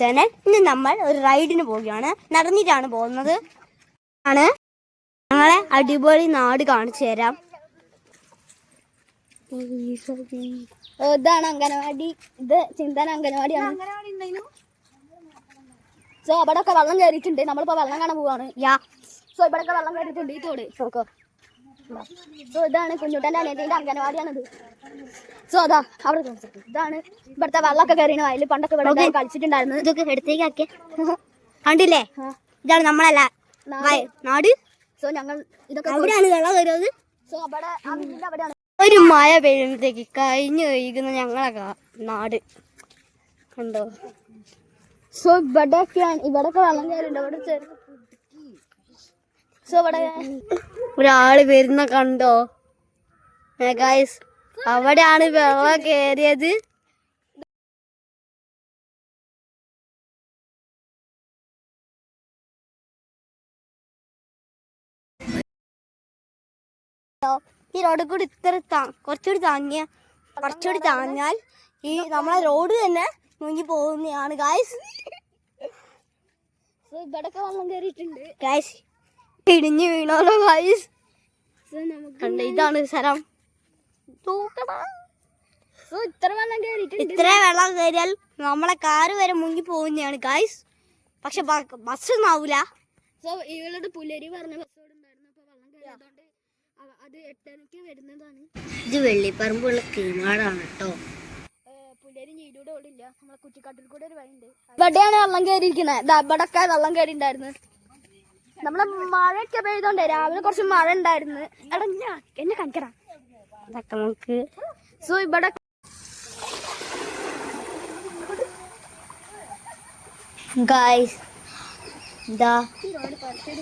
Channel ഇന്ന് നമ്മൾ ഒരു റൈഡിന് പോവുകയാണ്. നടന്നിട്ടാണ് പോകുന്നത്. ആണ്. ഞങ്ങളെ അടിപൊളി നാട് കാണിച്ചു തരാം. ഇതാണ് അംഗനവാടി. ഇത് ചിന്തന അംഗനവാടിയാണ് സോ അവിടെ ഒക്കെ വെള്ളം കയറിയിട്ടുണ്ട് നമ്മളിപ്പോ വെള്ളം കാണാൻ പോവാണ്. യാ സോ ഇവിടെ ഒക്കെ വെള്ളം കയറിയിട്ടുണ്ട് ഈ തോട്. നോക്കോ. സോ ഇതാണ് കുഞ്ഞുട്ടന്റെ അനിയത്തിന്റെ അംഗനവാടിയാണിത്. സോ അതാ അവിടെ. ഇതാണ് ഇവിടുത്തെ വെള്ളമൊക്കെ കയറിയ വയലിൽ പണ്ടൊക്കെ ഇവിടെ കളിച്ചിട്ടുണ്ടായിരുന്നു ഇതൊക്കെ എടുത്തേക്കാക്കിയ കണ്ടില്ലേ? ഇതാണ് നമ്മളല്ല. നാട്. സോ ഞങ്ങൾ ഇതൊക്കെ അവിടെയാണ് വെള്ളം വരുന്നത് സോ അവിടെ അവിടെയാണ്. ഒരു മഴ പെയ്യുമ്പോഴത്തേക്ക് കഴിഞ്ഞു കഴിക്കുന്ന ഞങ്ങളെ നാട്. കണ്ടോ? സോ ഇവിടെയൊക്കെയാണ് ഇവിടെയൊക്കെ വെള്ളം കയറിയിട്ടുണ്ട്. ഇവിടെ ചെറു സോ ഇവിടെ ഒരാൾ വരുന്ന കണ്ടോ? ഗായ്സ് അവിടെയാണ് വെള്ളം കയറിയത് ഈ റോഡിൽ കൂടി ഇത്ര താ- കുറച്ചുകൂടി താങ്ങിയ കുറച്ചുകൂടി താങ്ങിയാൽ ഈ നമ്മളെ റോഡ് തന്നെ മുങ്ങി പോകുന്നതാണ് ഗായ്സ് ഇവിടെയൊക്കെ വെള്ളം കയറിയിട്ടുണ്ട് ഗായ്സ് ഇടിഞ്ഞു വീണോലോ ഗായ്സ് സോ നമുക്ക് കണ്ട ഇതാണ് സ്ഥലം. ഇത്ര വെള്ളം ഇത്ര വെള്ളം കയറിയാൽ നമ്മളെ കാറ് വരെ മുങ്ങി പോകുന്നതാണ് ഗായ്സ് പക്ഷെ ബസ് ഒന്നും ആവൂല. സോ ഇവളുടെ പുലരി പറഞ്ഞ ബസ്സോട് ഉണ്ടായിരുന്നു വെള്ളം കയറിയതുകൊണ്ട് അത് എട്ടരയ്ക്ക് വരുന്നതാണ്. ഇത് വെള്ളിപ്പറമ്പുള്ള കീമാടാണ് കേട്ടോ പുലരി ഞീടൂടെ ഓടില്ല. നമ്മളെ കുറ്റിക്കാട്ടിൽ കൂടെ ഒരു വഴിയുണ്ട്. ഇവിടെയാണ് വെള്ളം കയറിയിരിക്കുന്നത് ഇവിടൊക്കെ വെള്ളം കയറിണ്ടായിരുന്നു നമ്മളെ മഴയൊക്കെ പെയ്തോണ്ടേ രാവിലെ കുറച്ച് മഴ ഉണ്ടായിരുന്നു. എടാ എന്നെ കാണിക്കടാ. അതൊക്കെ നമുക്ക് സോ ഇവിടെ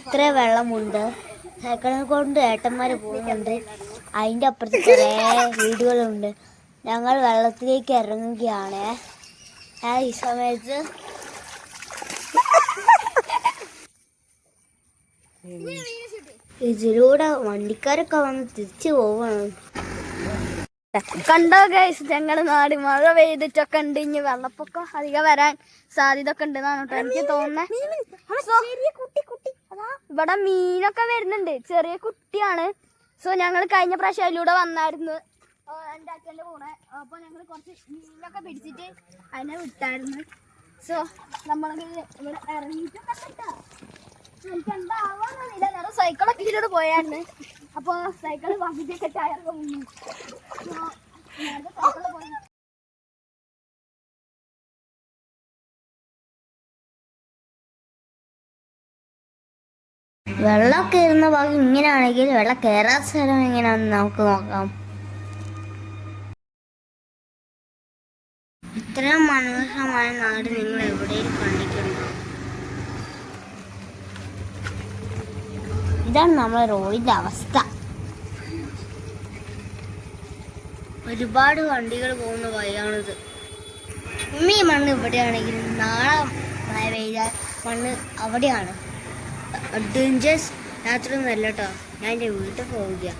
ഇത്ര വെള്ളമുണ്ട്. സൈക്കിളിനെ കൊണ്ട് ഏട്ടന്മാർ പോകുന്നുണ്ട്. അതിന്റെ അപ്പുറത്ത് കുറേ വീടുകളുണ്ട്. ഞങ്ങൾ വെള്ളത്തിലേക്ക് ഇറങ്ങുകയാണ്. ആ ഈ സമയത്ത് ഇതിലൂടെ വണ്ടിക്കാരൊക്കെ വന്ന് തിരിച്ചു പോവാണ്. കണ്ടോ ഗൈസ് ഞങ്ങളുടെ നാട് മഴ പെയ്തിട്ടൊക്കെ ഉണ്ട്. ഇനി വെള്ളപ്പൊക്കം അധികം വരാൻ സാധ്യത ഒക്കെ ഉണ്ടെന്നാണ് കേട്ടോ. എനിക്ക് തോന്നുന്നത് ഇവിടെ മീനൊക്കെ വരുന്നുണ്ട്. ചെറിയ കുട്ടിയാണ്. സോ ഞങ്ങൾ കഴിഞ്ഞ പ്രാവശ്യം അതിലൂടെ വന്നായിരുന്നു. എന്റെ അച്ഛന്റെ കൂടെ അപ്പോൾ ഞങ്ങൾ കുറച്ച് മീനൊക്കെ പിടിച്ചിട്ട് അതിനെ വിട്ടായിരുന്നു. സോ നമ്മളൊക്കെ ഇവിടെ ഇറങ്ങിയിട്ടൊക്കെ ഉണ്ട് ട്ടോ. എനിക്ക് എന്താവാന്നറിയില്ല ഞാൻ സൈക്കിളൊക്കെ ഇതിലൂടെ പോയായിരുന്നു അപ്പൊ സൈക്കിൾ പകുതിയൊക്കെ ടയറൊക്കെ മുങ്ങി പോയി. വെള്ളം കയറുന്ന ഭാഗം ഇങ്ങനെയാണെങ്കിൽ വെള്ളം കയറാത്ത സ്ഥലം എങ്ങനെയാണെന്ന് നമുക്ക് നോക്കാം. ഇത്രയും മനോഹരമായ നാട് നിങ്ങൾ എവിടെയും കണ്ടിട്ടുണ്ടോ? ഇതാണ് നമ്മളെ റോഡിന്റെ അവസ്ഥ. ഒരുപാട് വണ്ടികൾ പോകുന്ന വഴിയാണിത്. ഇന്ന് ഈ മണ്ണ് ഇവിടെയാണെങ്കിൽ നാളെ മഴ പെയ്താൽ മണ്ണ് അവിടെയാണ്. അഡ്വഞ്ചേഴ്സ് ഒന്നും അല്ല കേട്ടോ ഞാൻ എന്റെ വീട്ടിൽ പോവുക